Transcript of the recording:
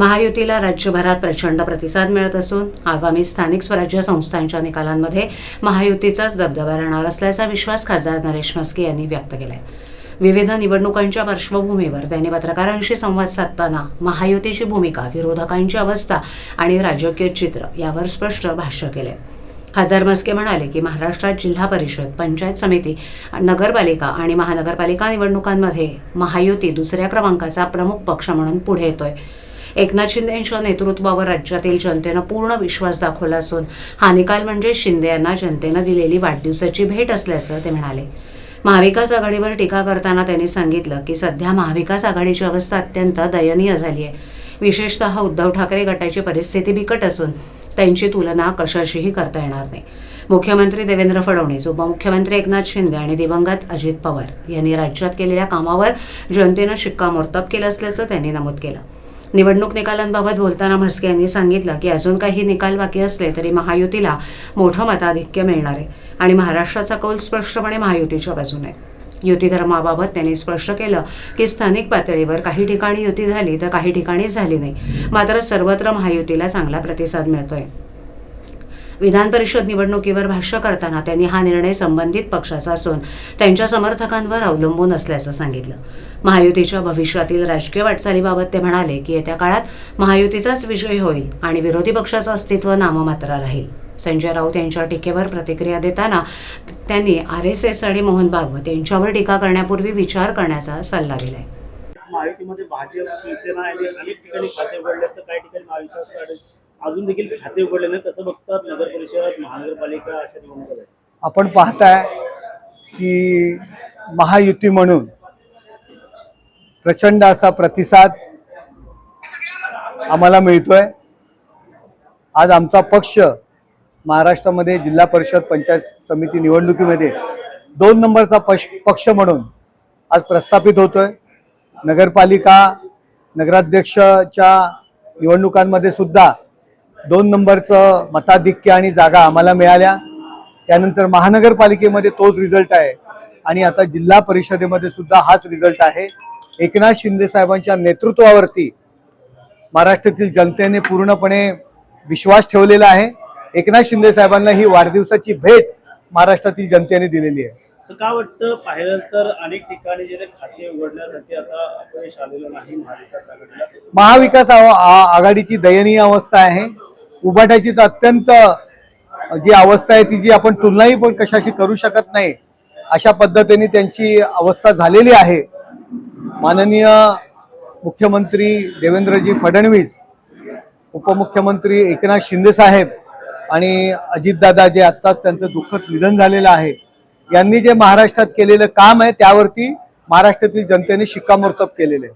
महायुतीला राज्यभरात प्रचंड प्रतिसाद मिळत असून आगामी स्थानिक स्वराज्य संस्थांच्या निकालांमध्ये महायुतीचाच दबदबा राहणार असल्याचा विश्वास खासदार नरेश म्हस्के यांनी व्यक्त केलाय. विविध निवडणुकांच्या पार्श्वभूमीवर त्यांनी पत्रकारांशी संवाद साधताना महायुतीची भूमिका विरोधकांची अवस्था आणि राजकीय चित्र यावर स्पष्ट भाष्य केले खासदार मस्के म्हणाले की महाराष्ट्रात जिल्हा परिषद पंचायत समिती नगरपालिका आणि महानगरपालिका निवडणुकांमध्ये महायुती दुसऱ्या क्रमांकाचा प्रमुख पक्ष म्हणून पुढे येतोय. एकनाथ शिंदे यांच्या नेतृत्वावर राज्यातील जनतेनं पूर्ण विश्वास दाखवला असून हा निकाल म्हणजे शिंदे यांना जनतेनं दिलेली वाढदिवसाची भेट असल्याचं ते म्हणाले. महाविकास आघाडीवर टीका करताना त्यांनी सांगितलं की सध्या महाविकास आघाडीची अवस्था अत्यंत दयनीय झाली आहे विशेषतः उद्धव ठाकरे गटाची परिस्थिती बिकट असून त्यांची तुलना कशाशीही करता येणार नाही. मुख्यमंत्री देवेंद्र फडणवीस उपमुख्यमंत्री एकनाथ शिंदे आणि दिवंगत अजित पवार यांनी राज्यात केलेल्या कामावर जनतेनं शिक्कामोर्तब केलं असल्याचं त्यांनी नमूद केलं. निवडणूक निकालांबाबत बोलताना म्हस्के यांनी सांगितलं की अजून काही निकाल बाकी असले तरी महायुतीला मोठं मताधिक्य मिळणार आहे आणि महाराष्ट्राचा कौल स्पष्टपणे महायुतीच्या बाजूने युती धर्माबाबत त्यांनी स्पष्ट केलं की स्थानिक पातळीवर काही ठिकाणी युती झाली तर काही ठिकाणीच झाली नाही. मात्र सर्वत्र महायुतीला चांगला प्रतिसाद मिळतोय. विधान परिषद निवडणुकीवर भाष्य करताना त्यांनी हा निर्णय संबंधित पक्षाचा असून त्यांच्या समर्थकांवर अवलंबून असल्याचं सांगितलं. महायुतीच्या भविष्यातील राजकीय वाटचालीबाबत ते म्हणाले की येत्या काळात महायुतीचाच विजय होईल आणि विरोधी पक्षाचं अस्तित्व नाममात्र राहील. संजय राऊत यांच्या टीकेवर प्रतिक्रिया देताना त्यांनी आर एस एस आणि मोहन भागवत यांच्यावर टीका करण्यापूर्वी विचार करण्याचा सल्ला दिलाय. महायुतीमध्ये भाजप शिवसेना आणि अनेक ठिकाणी खाते उघडले तर काही ठिकाणी महाविकास आघाडी अजून देखील खाते उघडले नाही तसं बघतात नगर परिषद महानगरपालिका अशा निवडणुका आपण पाहताय की महायुती म्हणून प्रचंड असा प्रतिसाद आम्हाला मिळतोय. आज आमचा पक्ष महाराष्ट्रामध्ये जिल्हा परिषद पंचायत समिती निवडणुकीमध्ये दोन नंबरचा पक्ष पक्ष म्हणून आज प्रस्थापित होतोय. नगरपालिका नगराध्यक्षच्या निवडणुकांमध्ये सुद्धा दोन नंबरचं मताधिक्य आणि जागा आम्हाला मिळाल्या. त्यानंतर महानगरपालिकेमध्ये तोच रिझल्ट आहे. आणि आता जिल्हा परिषदेमध्ये सुद्धा हाच रिझल्ट आहे. एकनाथ शिंदे साहेबांच्या नेतृत्वावरती महाराष्ट्रातील जनतेने पूर्णपणे विश्वास ठेवलेला आहे. एकनाथ शिंदे साहेबांना ही वाढदिवसाची भेट महाराष्ट्रातील जनतेने दिलेली आहे. असं का वाटतं? पाहिलं तर अनेक ठिकाणी जे खाते उघडण्यासाठी आता अपयश आलेलं नाही महाविकास आघाडीला. महाविकास आघाडीची दयनीय अवस्था आहे. उभाटायची तर अत्यंत जी अवस्था आहे ती जी आपण तुलनाही पण कशाशी करू शकत नाही अशा पद्धतीने त्यांची अवस्था झालेली आहे. माननीय मुख्यमंत्री देवेंद्रजी फडणवीस उपमुख्यमंत्री एकनाथ शिंदे साहेब आणि अजितदादा जे आत्ताच त्यांचं दुःखद निधन झालेलं आहे यांनी जे महाराष्ट्रात केलेलं काम आहे त्यावरती महाराष्ट्रातील जनतेने शिक्कामोर्तब केलेलं आहे.